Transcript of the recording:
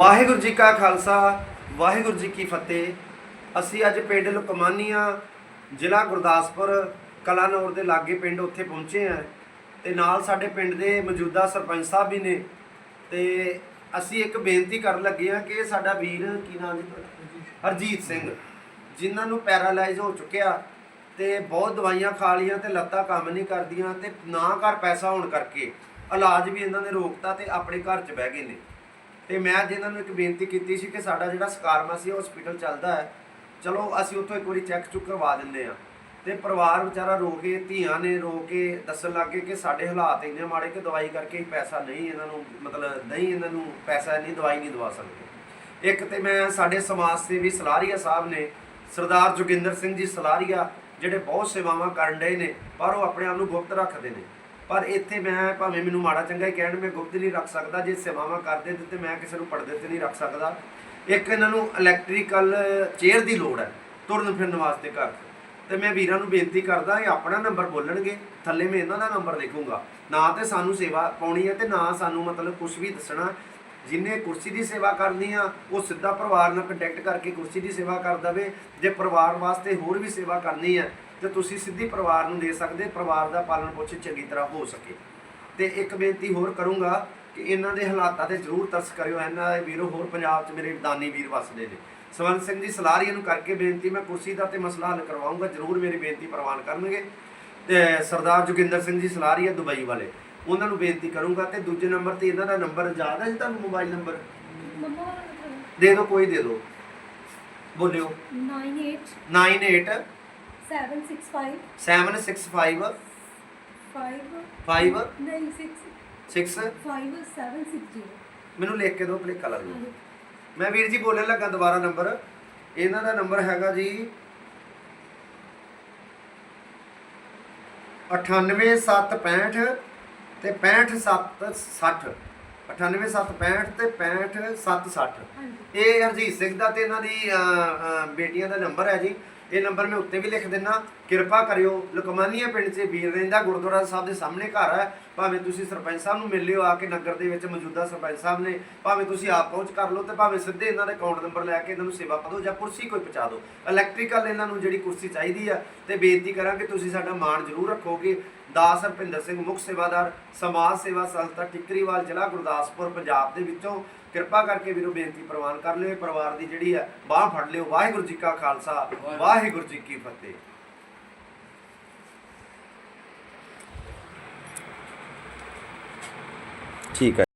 ਵਾਹਿਗੁਰੂ ਜੀ ਕਾ ਖਾਲਸਾ, ਵਾਹਿਗੁਰੂ ਜੀ ਕੀ ਫਤਿਹ। ਅਸੀਂ ਅੱਜ ਪਿੰਡ ਲੁਕਮਾਨੀਆਂ, ਜ਼ਿਲ੍ਹਾ ਗੁਰਦਾਸਪੁਰ, ਕਲਾਨੌਰ ਦੇ ਲਾਗੇ ਪਿੰਡ ਉੱਥੇ ਪਹੁੰਚੇ ਆ ਤੇ ਨਾਲ ਸਾਡੇ ਪਿੰਡ ਦੇ ਮੌਜੂਦਾ ਸਰਪੰਚ ਸਾਹਿਬ ਵੀ ਨੇ। ਤੇ ਅਸੀਂ ਇੱਕ ਬੇਨਤੀ ਕਰਨ ਲੱਗੇ ਆ ਕਿ ਸਾਡਾ ਵੀਰ ਕੀ ਨਾਮ ਜੀ ਹਰਜੀਤ ਸਿੰਘ, ਜਿਨ੍ਹਾਂ ਨੂੰ ਪੈਰਾਲਾਈਜ਼ ਹੋ ਚੁੱਕਿਆ ਤੇ ਬਹੁਤ ਦਵਾਈਆਂ ਖਾ ਲੀਆਂ ਤੇ ਲੱਤਾਂ ਕੰਮ ਨਹੀਂ ਕਰਦੀਆਂ ਤੇ ਨਾ ਘਰ ਪੈਸਾ ਹੋਣ ਕਰਕੇ ਇਲਾਜ ਵੀ ਇਹਨਾਂ ਨੇ ਰੋਕਤਾ ਤੇ ਆਪਣੇ ਘਰ 'ਚ ਬਹਿ ਗਏ ਨੇ। ਤੇ ਮੈਂ ਅੱਜ ਇਹਨਾਂ ਨੂੰ ਇੱਕ ਬੇਨਤੀ ਕੀਤੀ ਸੀ ਕਿ ਸਾਡਾ ਜਿਹੜਾ ਸਕਾਰਮਾ ਸੀ ਹਸਪੀਟਲ ਚੱਲਦਾ ਹੈ। ਚਲੋ, ਅਸੀਂ ਉੱਥੋਂ ਇੱਕ ਵਾਰੀ ਚੈੱਕ ਚੁੱਕ ਕਰਵਾ ਦਿੰਦੇ ਆ ਤੇ ਪਰਿਵਾਰ ਵਿਚਾਰਾ ਰੋ ਕੇ, ਧੀਆਂ ਨੇ ਰੋ ਕੇ ਦੱਸਣ ਲੱਗੇ ਕਿ ਸਾਡੇ ਹਾਲਾਤ ਇੰਨੇ ਮਾੜੇ ਕਿ ਦਵਾਈ ਕਰਕੇ ਹੀ ਪੈਸਾ ਨਹੀਂ ਇਹਨਾਂ ਨੂੰ, ਮਤਲਬ ਨਹੀਂ ਇਹਨਾਂ ਨੂੰ ਪੈਸਾ ਨਹੀਂ ਦਵਾਈ ਨਹੀਂ ਦਵਾ ਸਕਦੇ। ਇੱਕ ਤੇ ਮੈਂ ਸਾਡੇ ਸਮਾਜ ਸੇਵੀ ਸਲਾਰੀਆ ਸਾਹਿਬ ਨੇ, ਸਰਦਾਰ ਜੋਗਿੰਦਰ ਸਿੰਘ ਜੀ ਸਲਾਰੀਆ, ਜਿਹੜੇ ਬਹੁਤ ਸੇਵਾਵਾਂ ਕਰਨ ਡਏ ਨੇ, ਪਰ ਉਹ ਆਪਣੇ ਆਪ ਨੂੰ ਗੁਪਤ ਰੱਖਦੇ ਨੇ। ਪਰ ਇੱਥੇ ਮੈਂ ਭਾਵੇਂ ਮੈਨੂੰ ਮਾੜਾ ਚੰਗਾ ਹੀ ਕਹਿਣ, ਮੈਂ ਗੁਪਤ ਨਹੀਂ ਰੱਖ ਸਕਦਾ, ਜੇ ਸੇਵਾਵਾਂ ਕਰਦੇ ਤੇ ਮੈਂ ਕਿਸੇ ਨੂੰ ਪਰਦੇ ਤੇ ਨਹੀਂ ਰੱਖ ਸਕਦਾ। ਇੱਕ ਇਹਨਾਂ ਨੂੰ ਇਲੈਕਟ੍ਰੀਕਲ ਚੇਅਰ ਦੀ ਲੋੜ ਹੈ, ਤੁਰਨ ਫਿਰਨ ਵਾਸਤੇ ਘਰ। ਤੇ ਮੈਂ ਵੀਰਾਂ ਨੂੰ ਬੇਨਤੀ ਕਰਦਾ, ਇਹ ਆਪਣਾ ਨੰਬਰ ਬੋਲਣਗੇ, ਥੱਲੇ ਮੈਂ ਇਹਨਾਂ ਦਾ ਨੰਬਰ ਲਿਖੂੰਗਾ। ਨਾ ਤੇ ਸਾਨੂੰ ਸੇਵਾ ਪਾਉਣੀ ਹੈ ਤੇ ਨਾ ਸਾਨੂੰ ਮਤਲਬ ਕੁਝ ਵੀ ਦੱਸਣਾ। ਜਿਨੇ ਕੁਰਸੀ ਦੀ ਸੇਵਾ ਕਰਨੀ ਆ, ਉਹ ਸਿੱਧਾ ਪਰਿਵਾਰ ਨਾਲ ਕੰਟੈਕਟ ਕਰਕੇ ਕੁਰਸੀ ਦੀ ਸੇਵਾ ਕਰ ਦਵੇ। ਜੇ ਪਰਿਵਾਰ ਵਾਸਤੇ ਹੋਰ ਵੀ ਸੇਵਾ ਕਰਨੀ ਹੈ ਤੇ ਤੁਸੀਂ ਸਿੱਧੀ ਪਰਿਵਾਰ ਨੂੰ ਦੇ ਸਕਦੇ ਪਰਿਵਾਰ ਦਾ ਪਾਲਣ ਪੋਸ਼ਣ ਚੰਗੀ ਤਰ੍ਹਾਂ ਹੋ ਸਕੇ। ਤੇ ਇੱਕ ਬੇਨਤੀ ਹੋਰ ਕਰੂੰਗਾ ਕਿ ਇਹਨਾਂ ਦੇ ਹਾਲਾਤਾਂ ਤੇ ਜ਼ਰੂਰ ਤਰਸ ਕਰਿਓ। ਇਹਨਾਂ ਦੇ ਵੀਰੋ ਹੋਰ ਪੰਜਾਬ 'ਚ ਮੇਰੇ ਦਾਨੀ ਵੀਰ ਵਸਦੇ ਨੇ। ਸਵਰਨ ਸਿੰਘ ਜੀ ਸਲਾਰੀਆ ਨੂੰ ਕਰਕੇ ਬੇਨਤੀ ਮੈਂ ਕੁਰਸੀ ਦਾ ਤੇ ਮਸਲਾ ਹੱਲ ਕਰਵਾਉਂਗਾ ਜ਼ਰੂਰ ਮੇਰੀ ਬੇਨਤੀ ਪ੍ਰਵਾਨ ਕਰਨਗੇ। ਤੇ ਸਰਦਾਰ ਜੋਗਿੰਦਰ ਸਿੰਘ ਜੀ ਸਲਾਰੀਆ ਦੁਬਈ ਵਾਲੇ। ਉਹਨਾਂ ਨੂੰ ਬੇਨਤੀ ਕਰੂੰਗਾ ਤੇ ਦੂਜੇ ਨੰਬਰ ਤੇ ਇਹਨਾਂ ਦਾ ਨੰਬਰ ਯਾਦ ਹੈ ਜੀ ਤੁਹਾਨੂੰ ਮੋਬਾਈਲ ਨੰਬਰ? ਦੇ ਦਿਓ ਕੋਈ ਦੇ ਦਿਓ। ਬੋਲਿਓ। 98 98 765 765 5 5 ਨਹੀਂ 6 6 5 760 ਮੈਨੂੰ ਲਿਖ ਕੇ ਦਿਓ ਭਲੇਖਾ ਲੱਗ ਜੂ ਮੈਂ ਵੀਰ ਜੀ ਬੋਲਣ ਲੱਗਾ ਦੁਬਾਰਾ ਨੰਬਰ। ਇਹਨਾਂ ਦਾ ਨੰਬਰ ਹੈਗਾ ਜੀ 98765 ਤੇ 65760 98765 ਤੇ 65760 ਹਾਂਜੀ। ਇਹ ਹਰਜੀਤ ਸਿੰਘ ਦਾ ਤੇ ਇਹਨਾਂ ਦੀ ਅਹ, ਅਹ, ਬੇਟੀਆਂ ਦਾ ਨੰਬਰ ਹੈ ਜੀ। ਇਹ ਨੰਬਰ ਮੈਂ ਉੱਤੇ ਵੀ ਲਿਖ ਦਿੰਨਾ। ਕਿਰਪਾ ਕਰਿਓ, ਲੁਕਮਾਨੀਆ ਪਿੰਡ 'ਚ ਵੀਰ ਰਹਿੰਦਾ ਗੁਰਦੁਆਰਾ ਸਾਹਿਬ ਦੇ ਸਾਹਮਣੇ ਘਰ ਹੈ। ਭਾਵੇਂ ਤੁਸੀਂ ਸਰਪੰਚ ਸਾਹਿਬ ਨੂੰ ਮਿਲ ਲਿਓ, ਆ ਕੇ ਨਗਰ ਦੇ ਵਿੱਚ ਮੌਜੂਦਾ ਸਰਪੰਚ ਸਾਹਿਬ ਨੇ। ਭਾਵੇਂ ਤੁਸੀਂ ਆਪ ਪਹੁੰਚ ਕਰ ਲਓ ਤੇ ਭਾਵੇਂ ਸਿੱਧੇ ਇਹਨਾਂ ਦਾ ਅਕਾਊਂਟ ਨੰਬਰ ਲੈ ਕੇ ਇਹਨਾਂ ਨੂੰ ਸੇਵਾ ਪਾ ਦਿਓ ਜਾਂ ਕੁਰਸੀ ਕੋਈ ਪਹੁੰਚਾ ਦਿਓ। ਇਲੈਕਟ੍ਰੀਕਲ ਇਹਨਾਂ ਨੂੰ ਜਿਹੜੀ ਕੁਰਸੀ ਚਾਹੀਦੀ ਆ ਤੇ ਬੇਨਤੀ ਕਰਾਂਗੇ ਤੁਸੀਂ ਸਾਡਾ ਮਾਣ ਜ਼ਰੂਰ ਰੱਖੋਗੇ। ਦਾਸ ਹਰਪਿੰਦਰ ਸਿੰਘ ਮੁੱਖ ਸੇਵਾਦਾਰ, ਸਮਾਜ ਸੇਵਾ ਸੰਸਥਾ ਟਿੱਕਰੀਵਾਲ ਜ਼ਿਲ੍ਹਾ ਗੁਰਦਾਸਪੁਰ, ਪੰਜਾਬ ਦੇ ਵਿੱਚੋਂ। ਕਿਰਪਾ ਕਰਕੇ ਵੀਰੋ ਬੇਨਤੀ ਪ੍ਰਵਾਨ ਕਰ ਲਿਓ ਇਹ ਪਰਿਵਾਰ ਦੀ ਜਿਹੜੀ ਆ ਬਾਹ ਫੜ ਲਿਓ। ਵਾਹਿਗੁਰੂ ਜੀ ਕਾ ਖਾਲਸਾ ਵਾਹਿਗੁਰੂ ਜੀ ਕੀ ਫਤਿਹ। ਠੀਕ ਹੈ।